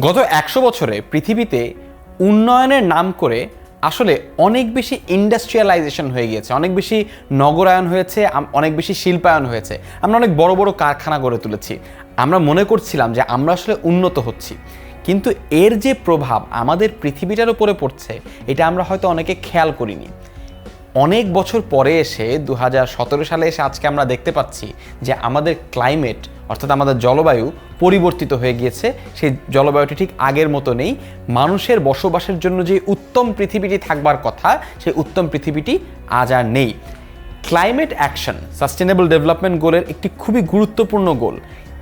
গত একশো বছরে পৃথিবীতে উন্নয়নের নাম করে আসলে অনেক বেশি ইন্ডাস্ট্রিয়ালাইজেশন হয়ে গিয়েছে, অনেক বেশি নগরায়ন হয়েছে অনেক বেশি শিল্পায়ন হয়েছে। আমরা অনেক বড় বড় কারখানা গড়ে তুলেছি। আমরা মনে করছিলাম যে আমরা আসলে উন্নত হচ্ছি। কিন্তু এর যে প্রভাব আমাদের পৃথিবীটার উপরে পড়ছে, এটা আমরা হয়তো অনেকে খেয়াল করিনি। অনেক বছর পরে এসে দু হাজার সতেরো সালে এসে আজকে আমরা দেখতে পাচ্ছি যে আমাদের ক্লাইমেট, অর্থাৎ আমাদের জলবায়ু পরিবর্তিত হয়ে গিয়েছে। সেই জলবায়ুটি ঠিক আগের মতো নেই। মানুষের বসবাসের জন্য যে উত্তম পৃথিবীটি থাকবার কথা, সেই উত্তম পৃথিবীটি আজ আর নেই। ক্লাইমেট অ্যাকশন সাস্টেনেবল ডেভেলপমেন্ট গোলের একটি খুবই গুরুত্বপূর্ণ গোল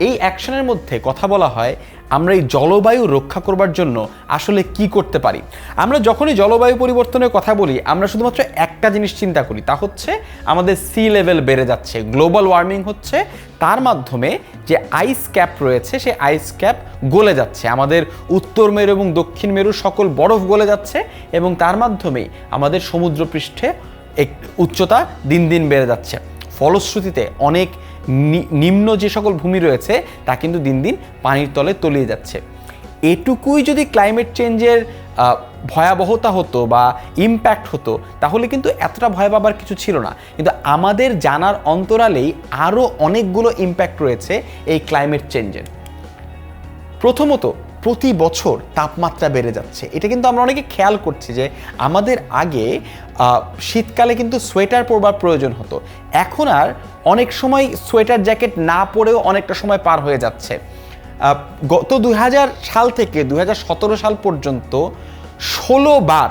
এই অ্যাকশনের মধ্যে কথা বলা হয়, আমরা এই জলবায়ু রক্ষা করবার জন্য আসলে কি করতে পারি? আমরা যখনই জলবায়ু পরিবর্তনের কথা বলি, আমরা শুধুমাত্র একটা জিনিস চিন্তা করি, তা হচ্ছে আমাদের সি লেভেল বেড়ে যাচ্ছে গ্লোবাল ওয়ার্মিং হচ্ছে, তার মাধ্যমে যে আইস ক্যাপ রয়েছে, সে আইস ক্যাপ গলে যাচ্ছে। আমাদের উত্তর মেরু এবং দক্ষিণ মেরু সকল বরফ গলে যাচ্ছে এবং তার মাধ্যমেই আমাদের সমুদ্রপৃষ্ঠে এক উচ্চতা দিন দিন বেড়ে যাচ্ছে। ফলশ্রুতিতে অনেক নিম্ন যে সকল ভূমি রয়েছে, তা কিন্তু দিন দিন পানির তলে তলিয়ে যাচ্ছে। এটুকুই যদি ক্লাইমেট চেঞ্জের ভয়াবহতা হতো বা ইম্প্যাক্ট হতো, তাহলে কিন্তু এতটা ভয় পাবার কিছু ছিল না। কিন্তু আমাদের জানার অন্তরালেই আরও অনেকগুলো ইম্প্যাক্ট রয়েছে এই ক্লাইমেট চেঞ্জের প্রথমত প্রতি বছর তাপমাত্রা বেড়ে যাচ্ছে। এটা কিন্তু আমরা অনেকে খেয়াল করছি যে আমাদের আগে শীতকালে কিন্তু সোয়েটার পরবার প্রয়োজন হতো। এখন আর অনেক সময় সোয়েটার জ্যাকেট না পরেও অনেকটা সময় পার হয়ে যাচ্ছে। গত দু হাজার সাল থেকে দু হাজার সতেরো সাল পর্যন্ত ষোলো বার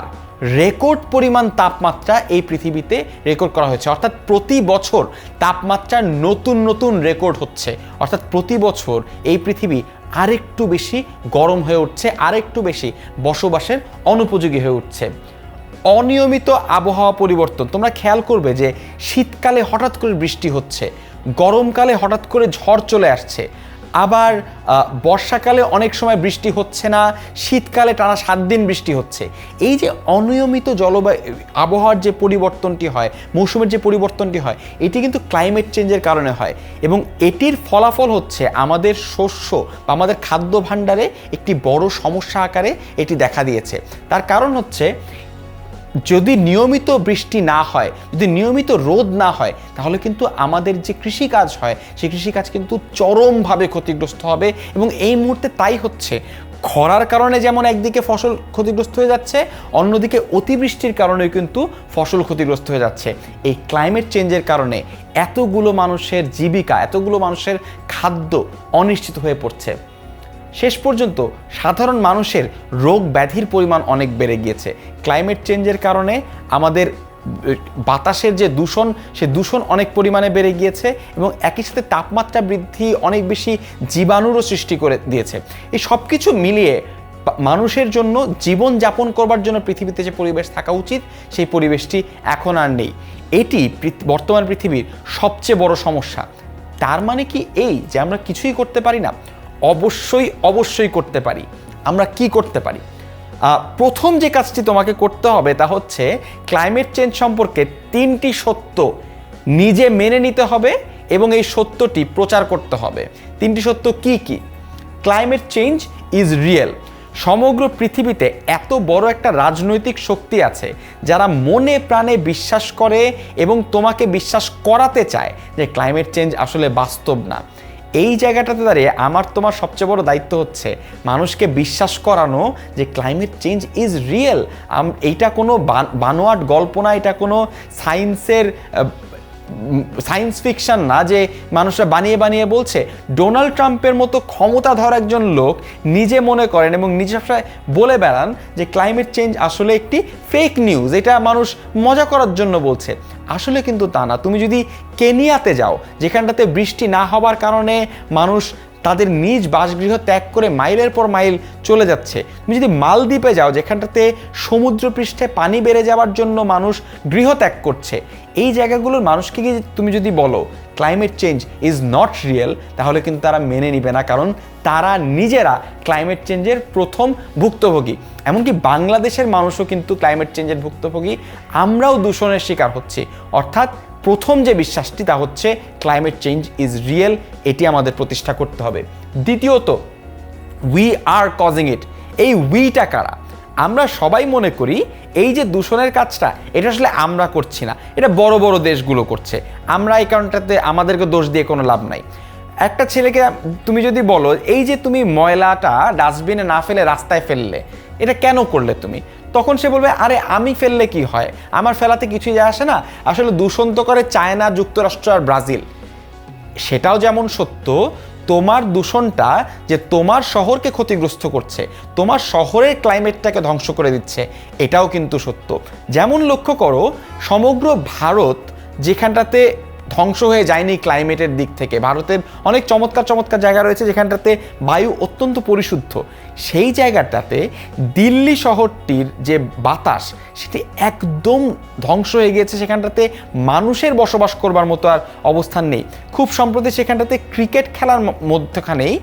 রেকর্ড পরিমাণ তাপমাত্রা এই পৃথিবীতে রেকর্ড করা হয়েছে। অর্থাৎ প্রতি বছর তাপমাত্রার নতুন নতুন রেকর্ড হচ্ছে। অর্থাৎ প্রতি বছর এই পৃথিবী আরেকটু বেশি গরম হয়ে উঠছে, আরেকটু বেশি বসবাসের অনুপযোগী হয়ে উঠছে। অনিয়মিত আবহাওয়া পরিবর্তন, তোমরা খেয়াল করবে যে শীতকালে হঠাৎ করে বৃষ্টি হচ্ছে, গরমকালে হঠাৎ করে ঝড় চলে আসছে আবার বর্ষাকালে অনেক সময় বৃষ্টি হচ্ছে না, শীতকালে টানা সাত দিন বৃষ্টি হচ্ছে। এই যে অনিয়মিত জলবায়ু, আবহাওয়ার যে পরিবর্তনটি হয়, মৌসুমের যে পরিবর্তনটি হয়, এটি কিন্তু ক্লাইমেট চেঞ্জের কারণে হয়। এবং এটির ফলাফল হচ্ছে আমাদের শস্য বা আমাদের খাদ্য ভাণ্ডারে একটি বড় সমস্যা আকারে এটি দেখা দিয়েছে। তার কারণ হচ্ছে যদি নিয়মিত বৃষ্টি না হয়, যদি নিয়মিত রোদ না হয়, তাহলে কিন্তু আমাদের যে কৃষিকাজ হয়, সেই কৃষিকাজ কিন্তু চরমভাবে ক্ষতিগ্রস্ত হবে এবং এই মুহূর্তে তাই হচ্ছে। খরার কারণে যেমন একদিকে ফসল ক্ষতিগ্রস্ত হয়ে যাচ্ছে, অন্যদিকে অতিবৃষ্টির কারণেও কিন্তু ফসল ক্ষতিগ্রস্ত হয়ে যাচ্ছে। এই ক্লাইমেট চেঞ্জের কারণে এতগুলো মানুষের জীবিকা, এতগুলো মানুষের খাদ্য অনিশ্চিত হয়ে পড়ছে। শেষ পর্যন্ত সাধারণ মানুষের রোগ ব্যাধির পরিমাণ অনেক বেড়ে গিয়েছে। ক্লাইমেট চেঞ্জের কারণে আমাদের বাতাসের যে দূষণ, সে দূষণ অনেক পরিমাণে বেড়ে গিয়েছে এবং একই সাথে তাপমাত্রা বৃদ্ধি অনেক বেশি জীবাণুরও সৃষ্টি করে দিয়েছে। এই সব কিছু মিলিয়ে মানুষের জন্য জীবন যাপন করবার জন্য পৃথিবীতে যে পরিবেশ থাকা উচিত, সেই পরিবেশটি এখন আর নেই। এটি বর্তমান পৃথিবীর সবচেয়ে বড় সমস্যা। তার মানে কি এই যে আমরা কিছুই করতে পারি না অবশ্যই অবশ্যই করতে পারি। আমরা কি করতে পারি? প্রথম যে কাজটি তোমাকে করতে হবে তা হচ্ছে ক্লাইমেট চেঞ্জ সম্পর্কে তিনটি সত্য নিজে মেনে নিতে হবে এবং এই সত্যটি প্রচার করতে হবে। তিনটি সত্য কি কি? ক্লাইমেট চেঞ্জ ইজ রিয়েল সমগ্র পৃথিবীতে এত বড় একটা রাজনৈতিক শক্তি আছে যারা মনে প্রাণে বিশ্বাস করে এবং তোমাকে বিশ্বাস করাতে চায় যে ক্লাইমেট চেঞ্জ আসলে বাস্তব না। এই জায়গাটাতে দাঁড়িয়ে আমার তোমার সবচেয়ে বড় দায়িত্ব হচ্ছে মানুষকে বিশ্বাস করানো যে ক্লাইমেট চেঞ্জ ইজ রিয়েল এইটা কোনো বান- বানোয়াট গল্প না, এটা কোনো সায়েন্সের সায়েন্স ফিকশন না যে মানুষরা বানিয়ে বানিয়ে বলছে, ডোনাল্ড ট্রাম্পের মতো ক্ষমতাধর একজন লোক নিজে মনে করেন এবং নিজে সবসময় বলে বেড়ান যে ক্লাইমেট চেঞ্জ আসলে একটি ফেক নিউজ এটা মানুষ মজা করার জন্য বলছে। আসলে কিন্তু তা না। তুমি যদি কেনিয়াতে যাও, যেখানটাতে বৃষ্টি না হবার কারণে মানুষ তাদের নিজ বাসগৃহ ত্যাগ করে মাইলের পর মাইল চলে যাচ্ছে। তুমি যদি মালদ্বীপে যাও, যেখানটাতে সমুদ্রপৃষ্ঠে পানি বেড়ে যাওয়ার জন্য মানুষ গৃহ ত্যাগ করছে, এই জায়গাগুলোর মানুষকে কি তুমি যদি বলো climate change is not real তাহলে কিন্তু তারা মেনে নিবে না, কারণ তারা নিজেরা ক্লাইমেট চেঞ্জের প্রথম ভুক্তভোগী। এমনকি বাংলাদেশের মানুষও কিন্তু ক্লাইমেট চেঞ্জের ভুক্তভোগী। আমরাও দূষণের শিকার হচ্ছি। অর্থাৎ প্রথম যে বিশ্বাসটি, তা হচ্ছে ক্লাইমেট চেঞ্জ ইজ রিয়েল এটি আমাদের প্রতিষ্ঠা করতে হবে। দ্বিতীয়ত উই আর কজিং ইট এই উইটা কারা? আমরা সবাই মনে করি এই যে দূষণের কাজটা, এটা আসলে আমরা করছি না, এটা বড় বড় দেশগুলো করছে। আমরা এই কারণটাতে আমাদেরকে দোষ দিয়ে কোনো লাভ নাই। একটা ছেলেকে তুমি যদি বলো, এই যে তুমি ময়লাটা ডাস্টবিনে না ফেলে রাস্তায় ফেললে, এটা কেন করলে তুমি? তখন সে বলবে, আরে, আমি ফেললে কি হয়? আমার ফেলাতে কিছুই যায় আসে না। আসলে দূষণ তো করে চায়না, যুক্তরাষ্ট্র আর ব্রাজিল। সেটাও যেমন সত্য, তোমার দূষণটা যে তোমার শহরকে ক্ষতিগ্রস্ত করছে, তোমার শহরের ক্লাইমেটটাকে ধ্বংস করে দিচ্ছে, এটাও কিন্তু সত্য। যেমন লক্ষ্য করো, সমগ্র ভারত যেখানটাতে ধ্বংস হয়ে যায়নি ক্লাইমেটের দিক থেকে। ভারতের অনেক চমৎকার চমৎকার জায়গা রয়েছে যেখানটাতে বায়ু অত্যন্ত পরিশুদ্ধ। সেই জায়গাটাতে দিল্লি শহরটির যে বাতাস, সেটি একদম ধ্বংস হয়ে গিয়েছে। সেখানটাতে মানুষের বসবাস করবার মতো আর অবস্থান নেই। খুব সম্প্রতি সেখানটাতে ক্রিকেট খেলার মধ্যখানেই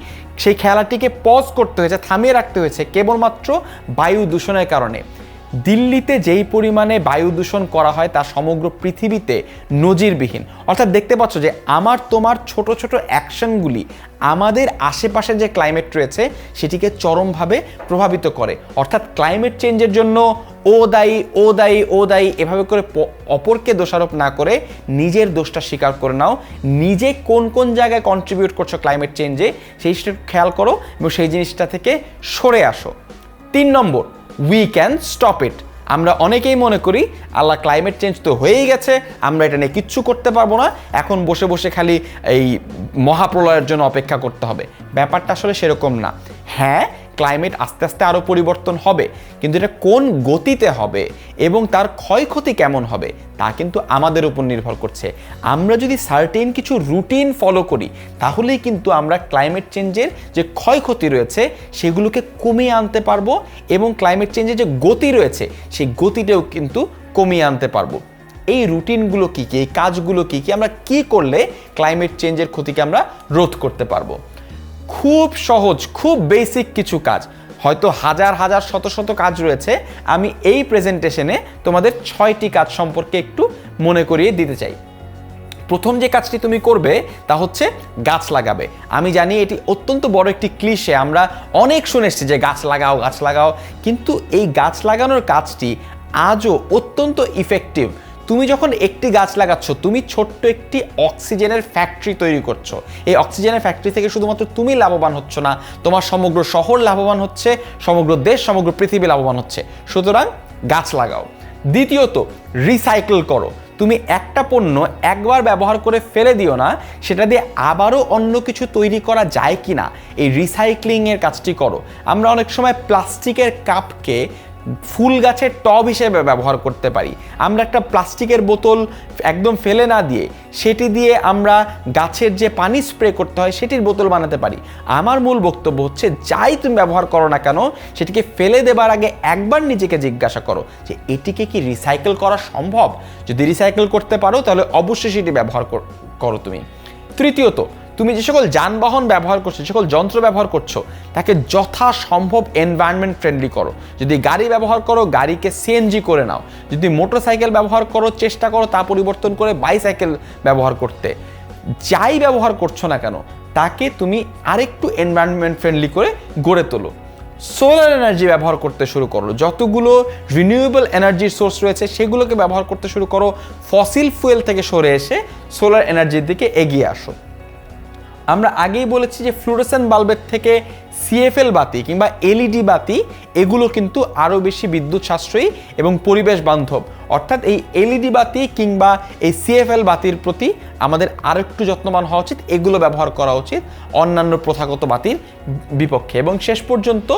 সেই খেলাটিকে পজ করতে হয়েছে, থামিয়ে রাখতে হয়েছে কেবলমাত্র বায়ু দূষণের কারণে। দিল্লিতে যেই পরিমাণে বায়ু দূষণ করা হয় তা সমগ্র পৃথিবীতে নজিরবিহীন। অর্থাৎ দেখতে পাচ্ছ যে আমার, তোমার ছোট ছোট অ্যাকশনগুলি আমাদের আশেপাশে যে ক্লাইমেট রয়েছে সেটিকে চরমভাবে প্রভাবিত করে। অর্থাৎ ক্লাইমেট চেঞ্জের জন্য ও দায়ী ও দায়ী ও দায়ী এভাবে করে অপরকে দোষারোপ না করে নিজের দোষটা স্বীকার করে নাও। নিজে কোন কোন জায়গায় কন্ট্রিবিউট করছ ক্লাইমেট চেঞ্জে সেই খেয়াল করো এবং সেই জিনিসটা থেকে সরে আসো। তিন নম্বর উই ক্যান স্টপ ইট আমরা অনেকেই মনে করি, আল্লাহ ক্লাইমেট চেঞ্জ তো হয়েই গেছে, আমরা এটা নিয়ে কিচ্ছু করতে পারব না, এখন বসে বসে খালি এই মহাপ্রলয়ের জন্য অপেক্ষা করতে হবে। ব্যাপারটা আসলে সেরকম না। হ্যাঁ ক্লাইমেট আস্তে আস্তে আরও পরিবর্তন হবে। কিন্তু এটা কোন গতিতে হবে এবং তার ক্ষয়ক্ষতি কেমন হবে, তা কিন্তু আমাদের উপর নির্ভর করছে। আমরা যদি সার্টেন কিছু রুটিন ফলো করি, তাহলেই কিন্তু আমরা ক্লাইমেট চেঞ্জের যে ক্ষয়ক্ষতি রয়েছে, সেগুলোকে কমিয়ে আনতে পারব এবং ক্লাইমেট চেঞ্জের যে গতি রয়েছে, সেই গতিটাও কিন্তু কমিয়ে আনতে পারব। এই রুটিনগুলো কী কী, এই কাজগুলো কী কী, আমরা কী করলে ক্লাইমেট চেঞ্জের ক্ষতিকে আমরা রোধ করতে পারব? খুব সহজ, খুব বেসিক কিছু কাজ। হয়তো হাজার হাজার, শত শত কাজ রয়েছে। আমি এই প্রেজেন্টেশনে তোমাদের ছয়টি কাজ সম্পর্কে একটু মনে করিয়ে দিতে চাই। প্রথম যে কাজটি তুমি করবে, তা হচ্ছে গাছ লাগাবে। আমি জানি এটি অত্যন্ত বড় একটি ক্লিশে আমরা অনেক শুনে এসেছি যে গাছ লাগাও গাছ লাগাও। কিন্তু এই গাছ লাগানোর কাজটি আজও অত্যন্ত ইফেক্টিভ তুমি যখন একটি গাছ লাগাচ্ছ, তুমি ছোট্ট একটি অক্সিজেনের ফ্যাক্টরি তৈরি করছ। এই অক্সিজেনের ফ্যাক্টরি থেকে শুধুমাত্র তুমি লাভবান হচ্ছ না, তোমার সমগ্র শহর লাভবান হচ্ছে, সমগ্র দেশ, সমগ্র পৃথিবী লাভবান হচ্ছে। সুতরাং গাছ লাগাও। দ্বিতীয়ত রিসাইকেল করো। তুমি একটা পণ্য একবার ব্যবহার করে ফেলে দিও না, সেটা দিয়ে আবারও অন্য কিছু তৈরি করা যায় কি না এই রিসাইক্লিংয়ের কাজটি করো। আমরা অনেক সময় প্লাস্টিকের কাপকে ফুল গাছের টব হিসেবে ব্যবহার করতে পারি। আমরা একটা প্লাস্টিকের বোতল একদম ফেলে না দিয়ে সেটি দিয়ে আমরা গাছের যে পানি স্প্রে করতে হয় সেটির বোতল বানাতে পারি। আমার মূল বক্তব্য হচ্ছে, যাই তুমি ব্যবহার করো না কেন, সেটিকে ফেলে দেবার আগে একবার নিজেকে জিজ্ঞাসা করো যে এটিকে কি রিসাইকেল করা সম্ভব? যদি রিসাইকেল করতে পারো, তাহলে অবশ্যই সেটি ব্যবহার করো তুমি। তৃতীয়ত তুমি যে সকল যানবাহন ব্যবহার করছ সকল যন্ত্র ব্যবহার করছ, তাকে যথাসম্ভব এনভায়রনমেন্ট ফ্রেন্ডলি করো। যদি গাড়ি ব্যবহার করো, গাড়িকে সিএনজি করে নাও। যদি মোটরসাইকেল ব্যবহার করো, চেষ্টা করো তা পরিবর্তন করে বাইসাইকেল ব্যবহার করতে। যাই ব্যবহার করছ না কেন, তাকে তুমি আরেকটু এনভায়রনমেন্ট ফ্রেন্ডলি করে গড়ে তোলো। সোলার এনার্জি ব্যবহার করতে শুরু করো। যতগুলো রিনিউয়েবল এনার্জির সোর্স রয়েছে, সেগুলোকে ব্যবহার করতে শুরু করো। ফসিল ফুয়েল থেকে সরে এসে সোলার এনার্জির দিকে এগিয়ে আসো। আমরা আগেই বলেছি যে ফ্লুরেসেন্ট বাল্বের থেকে সিএফএল বাতি কিংবা এলইডি বাতি, এগুলো কিন্তু আরও বেশি বিদ্যুৎ সাশ্রয়ী এবং পরিবেশ বান্ধব। অর্থাৎ এই এলইডি বাতি কিংবা এই সিএফএল বাতির প্রতি আমাদের আরও একটু যত্নবান হওয়া উচিত, এগুলো ব্যবহার করা উচিত অন্যান্য প্রথাগত বাতির বিপক্ষে। এবং শেষ পর্যন্ত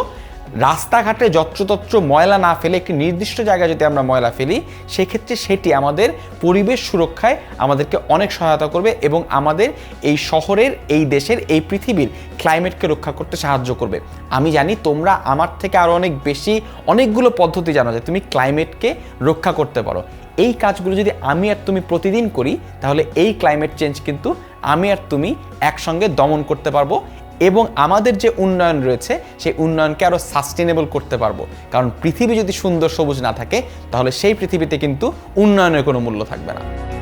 রাস্তাঘাটে যত্রতত্র ময়লা না ফেলে একটি নির্দিষ্ট জায়গায় যদি আমরা ময়লা ফেলি, সেক্ষেত্রে সেটি আমাদের পরিবেশ সুরক্ষায় আমাদেরকে অনেক সহায়তা করবে এবং আমাদের এই শহরের, এই দেশের, এই পৃথিবীর ক্লাইমেটকে রক্ষা করতে সাহায্য করবে। আমি জানি তোমরা আমার থেকে আরও অনেক বেশি অনেকগুলো পদ্ধতি জানো যে তুমি ক্লাইমেটকে রক্ষা করতে পারো। এই কাজগুলো যদি আমি আর তুমি প্রতিদিন করি, তাহলে এই ক্লাইমেট চেঞ্জ কিন্তু আমি আর তুমি একসঙ্গে দমন করতে পারব এবং আমাদের যে উন্নয়ন রয়েছে, সেই উন্নয়নকে আরও সাস্টেনেবল করতে পারব। কারণ পৃথিবী যদি সুন্দর সবুজ না থাকে, তাহলে সেই পৃথিবীতে কিন্তু উন্নয়নের কোনো মূল্য থাকবে না।